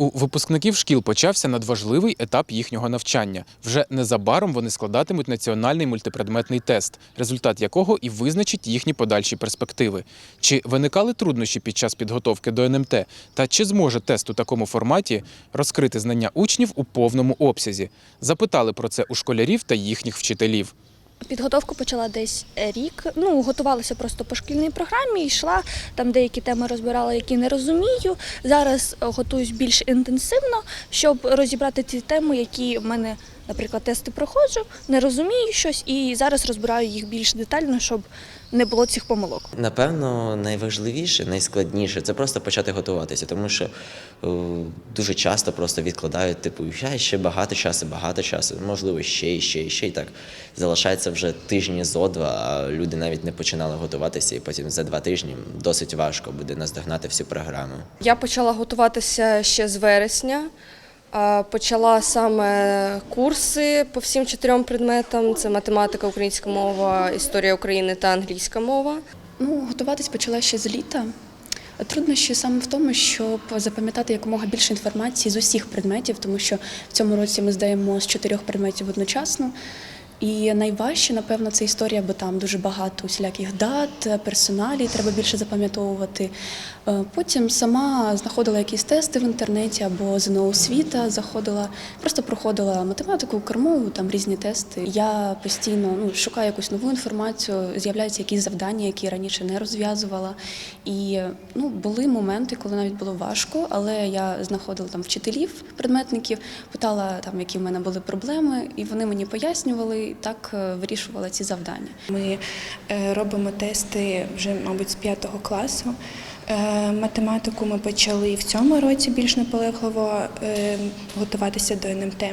У випускників шкіл почався надважливий етап їхнього навчання. Вже незабаром вони складатимуть національний мультипредметний тест, результат якого і визначить їхні подальші перспективи. Чи виникали труднощі під час підготовки до НМТ, та чи зможе тест у такому форматі розкрити знання учнів у повному обсязі? Запитали про це у школярів та їхніх вчителів. Підготовку почала десь рік. Ну, готувалася просто по шкільній програмі, йшла там деякі теми розбирала, які не розумію. Зараз е, готуюсь більш інтенсивно, щоб розібрати ті теми, які в мене, наприклад, тести проходжу, не розумію щось, і зараз розбираю їх більш детально, щоб не було цих помилок. Напевно, найважливіше, найскладніше це просто почати готуватися, тому що е, дуже часто просто відкладають, типу, я ще багато часу, багато часу, можливо, ще і ще і ще. І так залишається вже тижні зо два, а люди навіть не починали готуватися, і потім за два тижні досить важко буде наздогнати всю програму. Я почала готуватися ще з вересня. Почала саме курси по всім чотирьом предметам: це математика, українська мова, історія України та англійська мова. Ну, готуватись почала ще з літа. Труднощі саме в тому, щоб запам'ятати якомога більше інформації з усіх предметів, тому що в цьому році ми здаємо з чотирьох предметів одночасно. І найважче, напевно, це історія, бо там дуже багато усіляких дат, персоналій треба більше запам'ятовувати. Е, Потім сама знаходила якісь тести в інтернеті або ЗНО освіта, заходила, просто проходила математику, кормову, там різні тести. Я постійно ну, шукаю якусь нову інформацію, з'являються якісь завдання, які раніше не розв'язувала. І ну, були моменти, коли навіть було важко, але я знаходила там вчителів, предметників, питала там, які в мене були проблеми, і вони мені пояснювали, так е, вирішувала ці завдання. Ми е, робимо тести вже, мабуть, з п'ятого класу. Е, Математику ми почали в цьому році більш наполегливо готуватися до НМТ.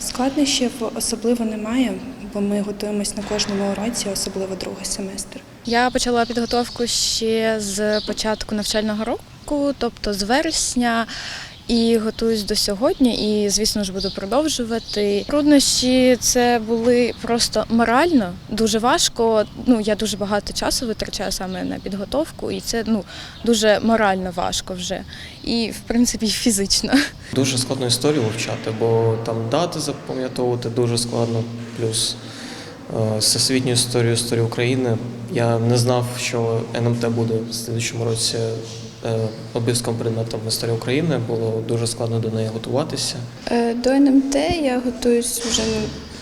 Складнощів особливо немає, бо ми готуємось на кожному уроці, особливо другий семестр. Я почала підготовку ще з початку навчального року, тобто з вересня. І готуюсь до сьогодні, і звісно ж буду продовжувати. Труднощі це були просто морально дуже важко. Ну я дуже багато часу витрачаю саме на підготовку, і це ну дуже морально важко вже. І в принципі фізично. Дуже складно історію вивчати, бо там дати запам'ятовувати дуже складно. Плюс е, всесвітню історію, історію України. Я не знав, що НМТ буде в слідчому році обов'язковим предметом історія України. Було дуже складно до неї готуватися. Е, До НМТ я готуюсь вже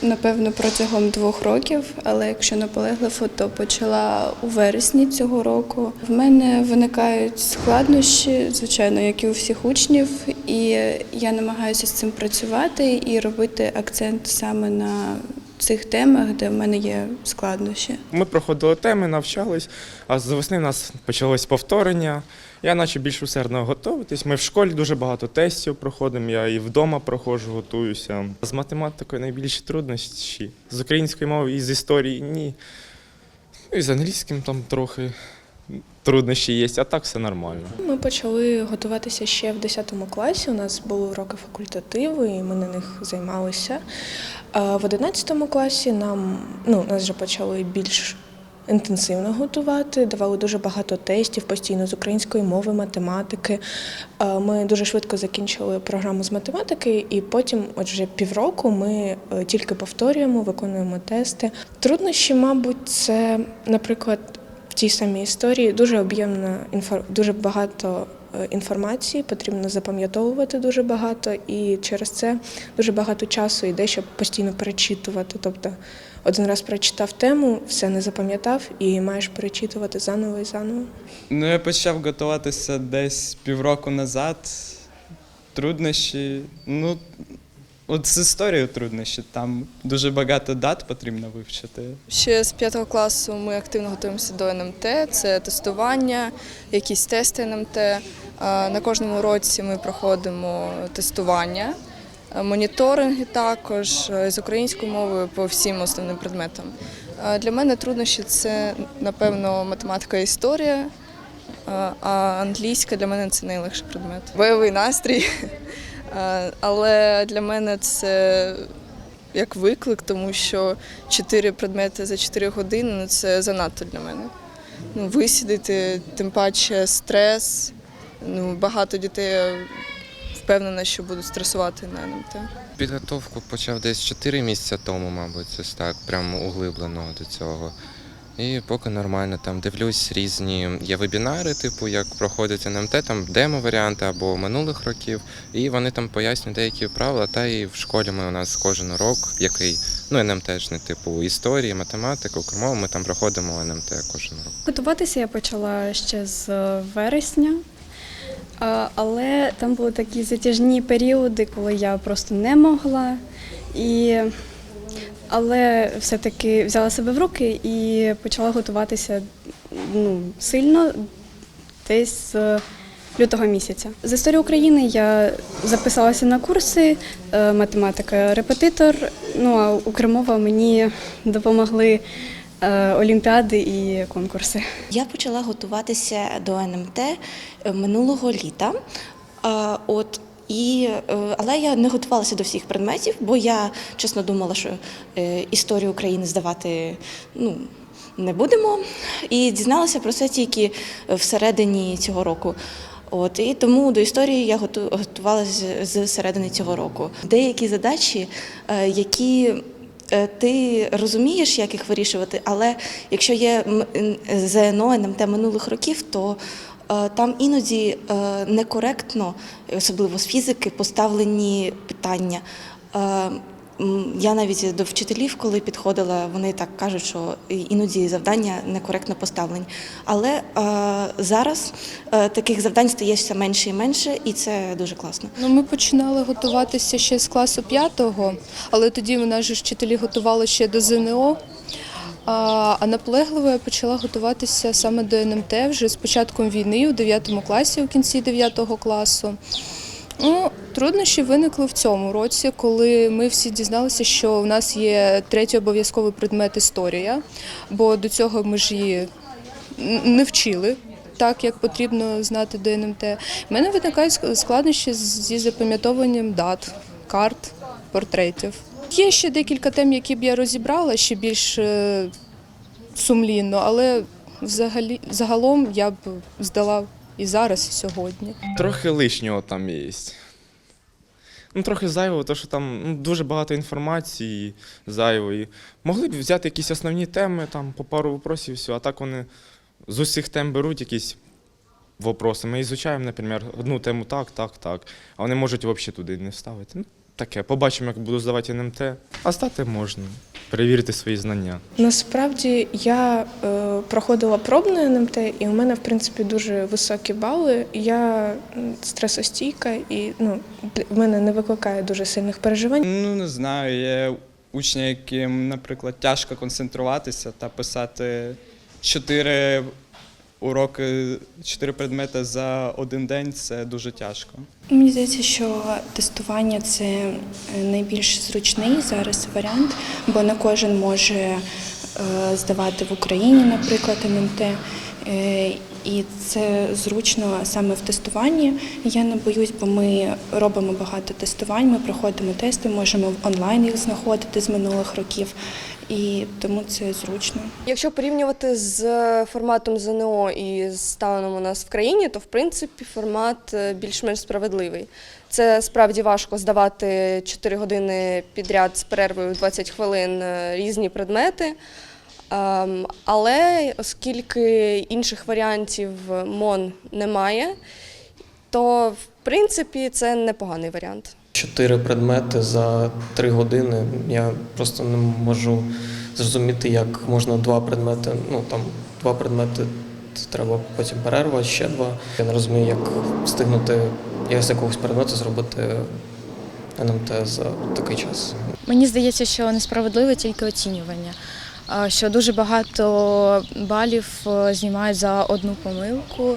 напевно протягом двох років, але якщо наполегливо, то почала у вересні цього року. В мене виникають складнощі, звичайно, як і у всіх учнів, і я намагаюся з цим працювати і робити акцент саме на цих темах, де в мене є складнощі. Ми проходили теми, навчались, а з весни в нас почалось повторення. Я наче більш усердно готуватись. Ми в школі дуже багато тестів проходимо, я і вдома проходжу, готуюся. З математикою найбільші труднощі. З української мови і з історії ні. Ну і з англійським там трохи труднощі є, а так все нормально. Ми почали готуватися ще в 10 класі. У нас були уроки факультативу, і ми на них займалися. В 11 класі нам ну, нас вже почали більш інтенсивно готувати, давали дуже багато тестів постійно з української мови, математики. Ми дуже швидко закінчили програму з математики, і потім, от вже півроку, ми е, тільки повторюємо, виконуємо тести. Труднощі, мабуть, це, наприклад, в тій самій історії дуже об'ємна інфор... дуже багато інформації, потрібно запам'ятовувати дуже багато, і через це дуже багато часу йде, щоб постійно перечитувати. Тобто один раз прочитав тему, все не запам'ятав і маєш перечитувати заново і заново. Ну, я почав готуватися десь півроку назад. Труднощі. Ну, от з історією труднощі. Там дуже багато дат потрібно вивчити. Ще з п'ятого класу ми активно готуємося до НМТ. Це тестування, якісь тести НМТ. На кожному уроці ми проходимо тестування, а, моніторинги також е, з українською мовою по всім основним предметам. Для мене труднощі це, напевно, математика і історія. А англійська для мене це найлегший предмет. Бойовий настрій. А, Але для мене це як виклик, тому що чотири предмети за 4 години ну, це занадто для мене. Ну, висідати, тим паче стрес. Ну, багато дітей впевнена, що буду стресувати на НМТ. Підготовку почав десь 4 місяці тому, мабуть, ось так, прямо углиблено до цього. І поки нормально там дивлюсь різні є вебінари, типу як проходять НМТ, там демо-варіанти або минулих років, і вони там пояснюють деякі правила. Та і в школі ми у нас кожен урок, який ну НМТшний, типу історії, математика, укрмова, ми там проходимо НМТ кожен урок. Готуватися я почала ще з вересня, але там були такі затяжні періоди, коли я просто не могла. І... Але все-таки взяла себе в руки і почала готуватися ну, сильно десь з лютого місяця. З історії України я записалася на курси е, математика, репетитор. Ну а Укрмова мені допомогли е, олімпіади і конкурси. Я почала готуватися до НМТ е, минулого літа. От і, е, але я не готувалася до всіх предметів, бо я чесно думала, що е, історію України здавати ну, не будемо. І дізналася про це тільки всередині цього року. От і тому до історії я готувалася з, середини цього року. Деякі задачі, е, які ти розумієш, як їх вирішувати, але якщо є ЗНО, НМТ минулих років, то там іноді е, некоректно, особливо з фізики, поставлені питання. Е, Я навіть до вчителів, коли підходила, вони так кажуть, що іноді завдання некоректно поставлені. Але е, зараз е, таких завдань стає все менше і менше, і це дуже класно. Ну, ми починали готуватися ще з класу п'ятого, але тоді мене ж вчителі готували ще до ЗНО. А, наполегливо я почала готуватися саме до НМТ вже з початком війни у 9 класі, у кінці 9 класу. Ну, труднощі виникли в цьому році, коли ми всі дізналися, що у нас є третій обов'язковий предмет історія, бо до цього ми ж її не вчили так, як потрібно знати до НМТ. У мене виникають складнощі зі запам'ятовуванням дат, карт, портретів. Є ще декілька тем, які б я розібрала ще більш е, сумлінно, але взагалі загалом я б здала і зараз, і сьогодні. Трохи лишнього там є. Ну, трохи зайвого, тому що там ну, дуже багато інформації зайвої. Могли б взяти якісь основні теми, там по пару вопросів, все, а так вони з усіх тем беруть якісь вопроси. Ми ізучаємо, наприклад, одну тему так, так, так. А вони можуть взагалі туди не вставити. Таке. Побачимо, як буду здавати НМТ. А здати можна. Перевірити свої знання. Насправді я е, проходила пробне НМТ, і у мене, в принципі, дуже високі бали. Я стресостійка і ну, в мене не викликає дуже сильних переживань. Ну, не знаю, є учні, яким, наприклад, тяжко концентруватися та писати чотири уроки, чотири предмети за один день це дуже тяжко. Мені здається, що тестування це найбільш зручний зараз варіант, бо не кожен може е, здавати в Україні, наприклад, НМТ. Е, І це зручно саме в тестуванні. Я не боюсь, бо ми робимо багато тестувань, ми проходимо тести, можемо онлайн їх знаходити з минулих років, і тому це зручно. Якщо порівнювати з форматом ЗНО і станом у нас в країні, то в принципі формат е, більш-менш справедливий. Це справді важко здавати 4 години підряд з перервою в 20 хвилин е, різні предмети. Ем, Але оскільки інших варіантів МОН немає, то в принципі це непоганий варіант. Чотири предмети за три години. Я просто не можу зрозуміти, як можна два предмети. Ну там два предмети треба потім перерва, ще два. Я не розумію, як встигнути як з якогось предмету зробити НМТ за такий час. Мені здається, що несправедливе тільки оцінювання. Що дуже багато балів е, знімають за одну помилку.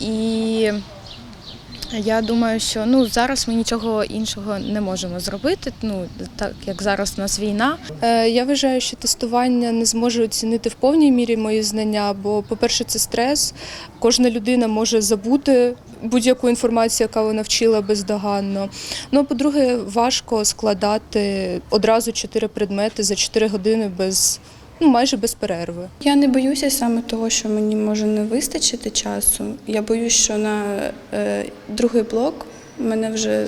І я думаю, що ну, зараз ми нічого іншого не можемо зробити, ну, так як зараз у нас війна. Е, Я вважаю, що тестування не зможе оцінити в повній мірі мої знання, бо, по-перше, це стрес. Кожна людина може забути будь-яку інформацію, яка вона вчила бездоганно. Ну, по-друге, важко складати одразу чотири предмети за чотири години без ну, майже без перерви. Я не боюся саме того, що мені може не вистачити часу. Я боюсь, що на е, другий блок мене вже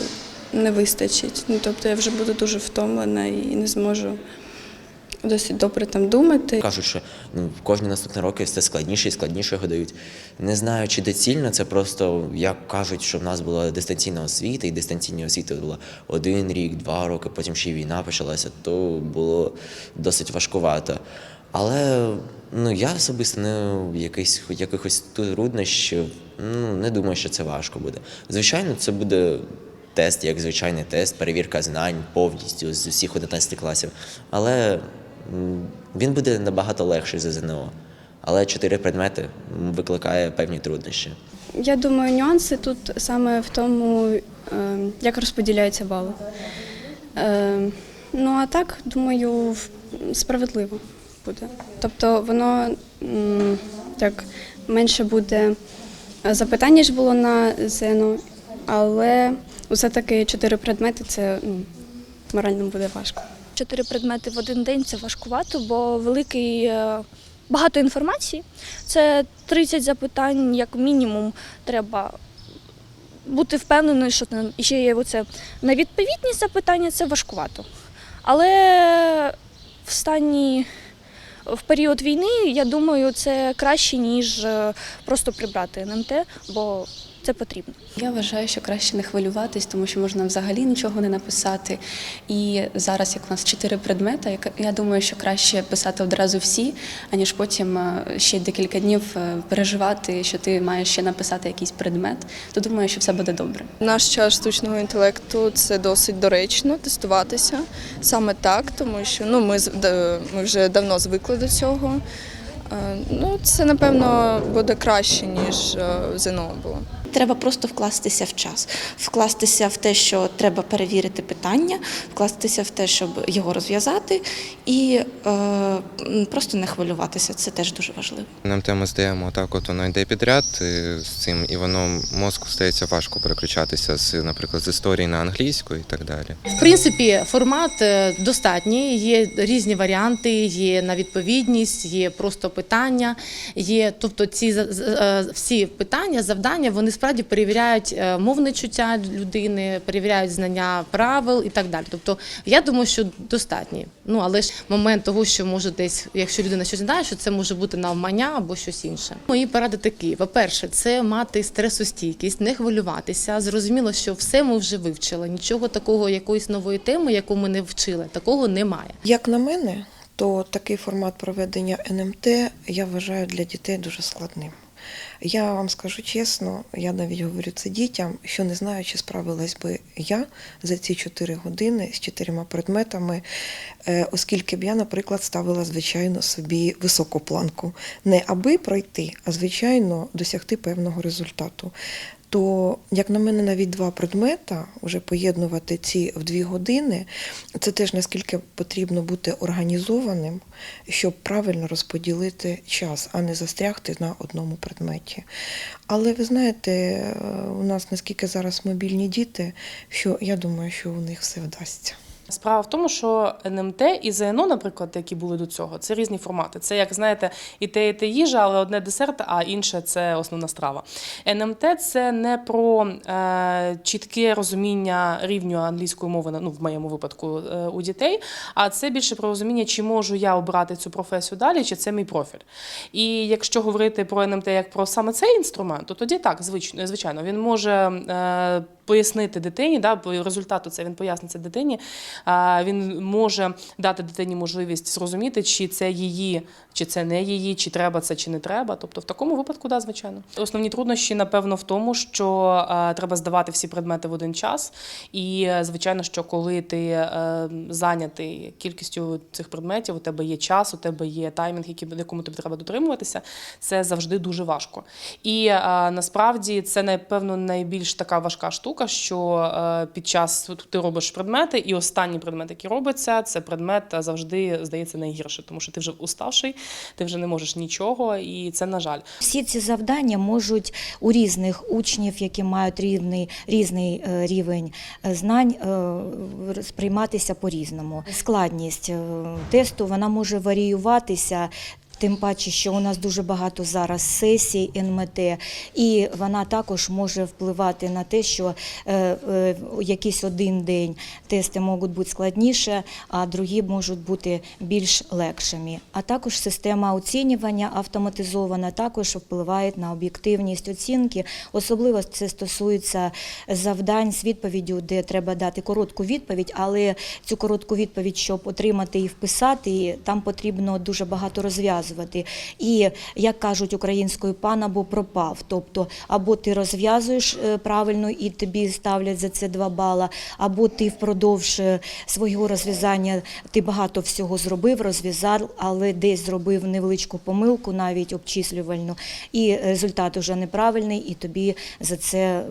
не вистачить. Ну, тобто я вже буду дуже втомлена і не зможу досить добре там думати. Кажуть, що ну, кожні наступні роки все складніше і складніше його дають. Не знаю, чи доцільно це просто як кажуть, що в нас була дистанційна освіта, і дистанційна освіта була один рік, два роки, потім ще й війна почалася, то було досить важкувато. Але ну я особисто не хоч якихось труднощів, ну не думаю, що це важко буде. Звичайно, це буде тест, як звичайний тест, перевірка знань повністю з усіх 11 класів. Але він буде набагато легший за ЗНО. Але чотири предмети викликає певні труднощі. Я думаю, нюанси тут саме в тому, е, як розподіляються бали. Е, Ну а так, думаю, справедливо буде. Тобто воно так менше буде запитань, ніж було на ЗНО, але все-таки чотири предмети це ну, морально буде важко. Чотири предмети в один день це важкувато, бо великий е, багато інформації. Це 30 запитань, як мінімум, треба бути впевненою, що і ще є оце на відповідність запитання це важкувато. Але в стані в період війни, я думаю, це краще, ніж е, просто прибрати НМТ, бо це потрібно. Я вважаю, що краще не хвилюватись, тому що можна взагалі нічого не написати. І зараз, як у нас чотири предмети, я думаю, що краще писати одразу всі, аніж потім е, ще декілька днів е, переживати, що ти маєш ще написати якийсь предмет. То думаю, що все буде добре. Наш час штучного інтелекту це досить доречно тестуватися саме так, тому що ну, ми, з- ми вже давно звикли до цього. Е, Ну, це напевно буде краще, ніж ЗНО було. Треба просто вкластися в час, вкластися в те, що треба перевірити питання, вкластися в те, щоб його розв'язати, і е, просто не хвилюватися. Це теж дуже важливо. Нам тему здаємо так, от воно йде підряд е, з цим, і воно мозку стається важко переключатися з, наприклад, з історії на англійську і так далі. В принципі, формат е, достатній. Є різні варіанти, є на відповідність, є просто питання. Є, тобто, ці з- е, всі питання, завдання, вони справді перевіряють е, мовне чуття людини, перевіряють знання правил і так далі. Тобто, я думаю, що достатні. Ну але ж момент того, що може десь, якщо людина щось знає, що це може бути навмання або щось інше. Мої поради такі: по-перше, це мати стресостійкість, не хвилюватися. Зрозуміло, що все ми вже вивчили. Нічого такого, якоїсь нової теми, яку ми не вчили, такого немає. Як на мене, то такий формат проведення НМТ я вважаю для дітей дуже складним. Я вам скажу чесно, я навіть говорю це дітям, що не знаю, чи справилась би я за ці чотири години з чотирма предметами, е, оскільки б я, наприклад, ставила, звичайно, собі високу планку. Не аби пройти, а звичайно досягти певного результату. То, як на мене, навіть два предмета вже поєднувати ці в дві години, це теж наскільки потрібно бути організованим, щоб правильно розподілити час, а не застрягти на одному предметі. Але ви знаєте, е, у нас наскільки зараз мобільні діти, що я думаю, що у них все вдасться. Справа в тому, що НМТ і ЗНО, наприклад, які були до цього, це різні формати. Це, як знаєте, і те, і те їжа, але одне десерт, а інше це основна страва. НМТ це не про е, чітке розуміння рівню англійської мови, ну в моєму випадку е, у дітей, а це більше про розуміння, чи можу я обрати цю професію далі, чи це мій профіль. І якщо говорити про НМТ як про саме цей інструмент, то тоді так, звичайно, він може. Е, Пояснити дитині, да, по результату це він поясниться дитині. Він може дати дитині можливість зрозуміти, чи це її, чи це не її, чи треба це, чи не треба. Тобто в такому випадку, да, звичайно. Основні труднощі, напевно, в тому, що треба здавати всі предмети в один час. І, е, звичайно, що коли ти е, зайнятий кількістю цих предметів, у тебе є час, у тебе є таймінг, якому тобі треба дотримуватися, це завжди дуже важко. І е, насправді це, напевно, найбільш така важка штука, що під час ти робиш предмети, і останній предмет, який робиться, це предмет е, завжди здається найгірше, тому що ти вже уставший, ти вже не можеш нічого, і це на жаль. Всі ці завдання можуть у різних учнів, які мають рівний, різний е, рівень е, знань, сприйматися по-різному. Складність е, тесту вона може варіюватися. Тим паче, що у нас дуже багато зараз сесій НМТ, і вона також може впливати на те, що е, е, якийсь один день тести можуть бути складніші, а другі можуть бути більш легшими. А також система оцінювання автоматизована також впливає на об'єктивність оцінки. Особливо це стосується завдань з відповіддю, де треба дати коротку відповідь, але цю коротку відповідь, щоб отримати і вписати, там потрібно дуже багато розв'язувати. І як кажуть українською, пан або пропав. Тобто, або ти розв'язуєш е, правильно і тобі ставлять за це два бала, або ти впродовж е, свого розв'язання ти багато всього зробив, розв'язав, але десь зробив невеличку помилку, навіть обчислювальну, і результат вже неправильний, і тобі за це е,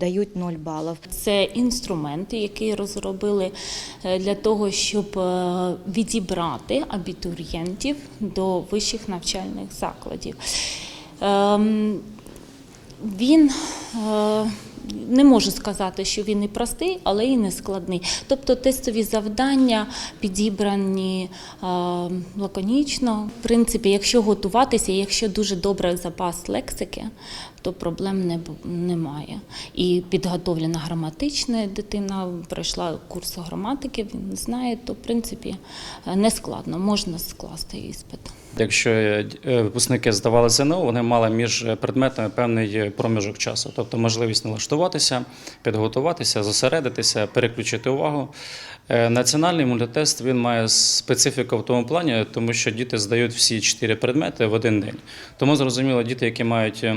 дають 0 балів. Це інструменти, які розробили для того, щоб відібрати абітурієнтів до вищих навчальних закладів. Ем, Він е, не можу сказати, що він і простий, але і не складний. Тобто тестові завдання підібрані е, лаконічно. В принципі, якщо готуватися, якщо дуже добре запас лексики, то проблем не, немає. І підготовлена граматична дитина пройшла курс граматики, він знає, то в принципі е, не складно, можна скласти іспит. Якщо е, випускники здавали ЗНО, вони мали між предметами певний проміжок часу, тобто можливість налаштуватися, підготуватися, зосередитися, переключити увагу. Е, Національний мультитест він має специфіку в тому плані, тому що діти здають всі чотири предмети в один день. Тому зрозуміло, діти, які мають е,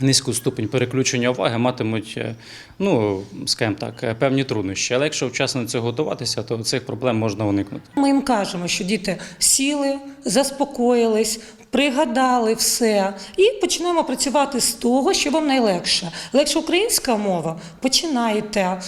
низьку ступень переключення уваги, матимуть, е, ну скажімо так, е, певні труднощі. Але якщо вчасно цього готуватися, то цих проблем можна уникнути. Ми їм кажемо, що діти сіли, заспокоїлись, пригадали все і починаємо працювати з того, що вам найлегше. Легше українська мова, починайте.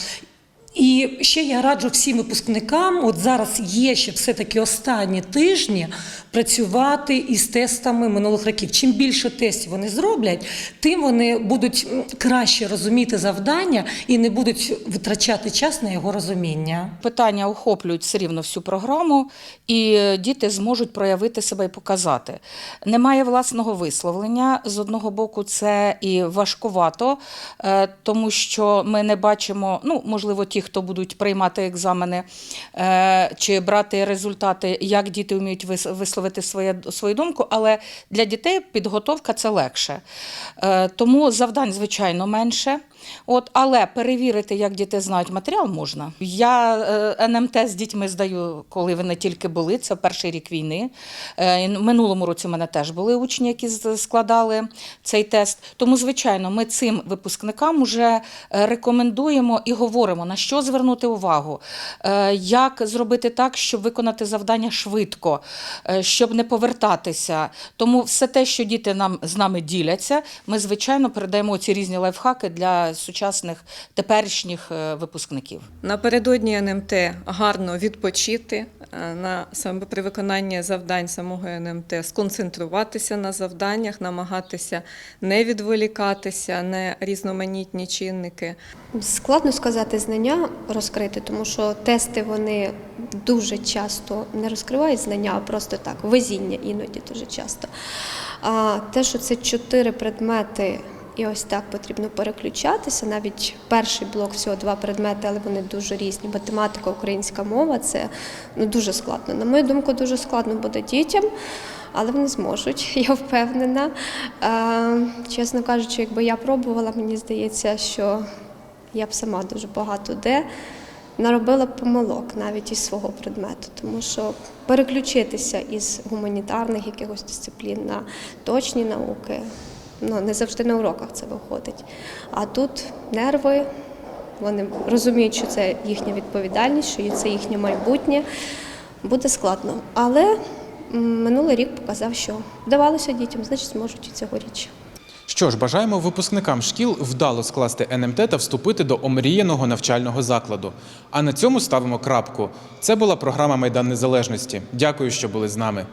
І ще я раджу всім випускникам, от зараз є ще все-таки останні тижні, працювати із тестами минулих років. Чим більше тестів вони зроблять, тим вони будуть краще розуміти завдання і не будуть витрачати час на його розуміння. Питання охоплюють все рівно всю програму, і діти зможуть проявити себе і показати. Немає власного висловлення. З одного боку, це і важкувато, е, тому що ми не бачимо, ну, можливо, ті, хто будуть приймати екзамени е, чи брати результати, як діти вміють вис- висловити своє, свою думку, але для дітей підготовка це легше. Е, Тому завдань, звичайно, менше. От, але перевірити, як діти знають матеріал, можна. Я е, НМТ з дітьми здаю, коли вони тільки були. Це перший рік війни. Е, минулому році в мене теж були учні, які складали цей тест. Тому, звичайно, ми цим випускникам вже е, рекомендуємо і говоримо, на що звернути увагу, як зробити так, щоб виконати завдання швидко, щоб не повертатися. Тому все те, що діти нам з нами діляться, ми звичайно передаємо ці різні лайфхаки для сучасних теперішніх е, випускників. Напередодні НМТ гарно відпочити е, на саме при виконанні завдань самого НМТ, сконцентруватися на завданнях, намагатися не відволікатися на різноманітні чинники. Складно сказати знання розкрити, тому що тести вони дуже часто не розкривають знання, а просто так, везіння іноді дуже часто. А те, що це чотири предмети, і ось так потрібно переключатися. Навіть перший блок всього два предмети, але вони дуже різні. Математика, українська мова це ну, дуже складно. На мою думку, дуже складно буде дітям. Але вони зможуть, я впевнена. Чесно кажучи, якби я пробувала, мені здається, що я б сама дуже багато де наробила помилок навіть із свого предмету, тому що переключитися із гуманітарних якихось дисциплін на точні науки, ну не завжди на уроках це виходить. А тут нерви, вони розуміють, що це їхня відповідальність, що це їхнє майбутнє. Буде складно. Але минулий рік показав, що вдавалося дітям, значить зможуть і цьогоріч. Що ж, бажаємо випускникам шкіл вдало скласти НМТ та вступити до омріяного навчального закладу. А на цьому ставимо крапку. Це була програма Майдан Незалежності. Дякую, що були з нами.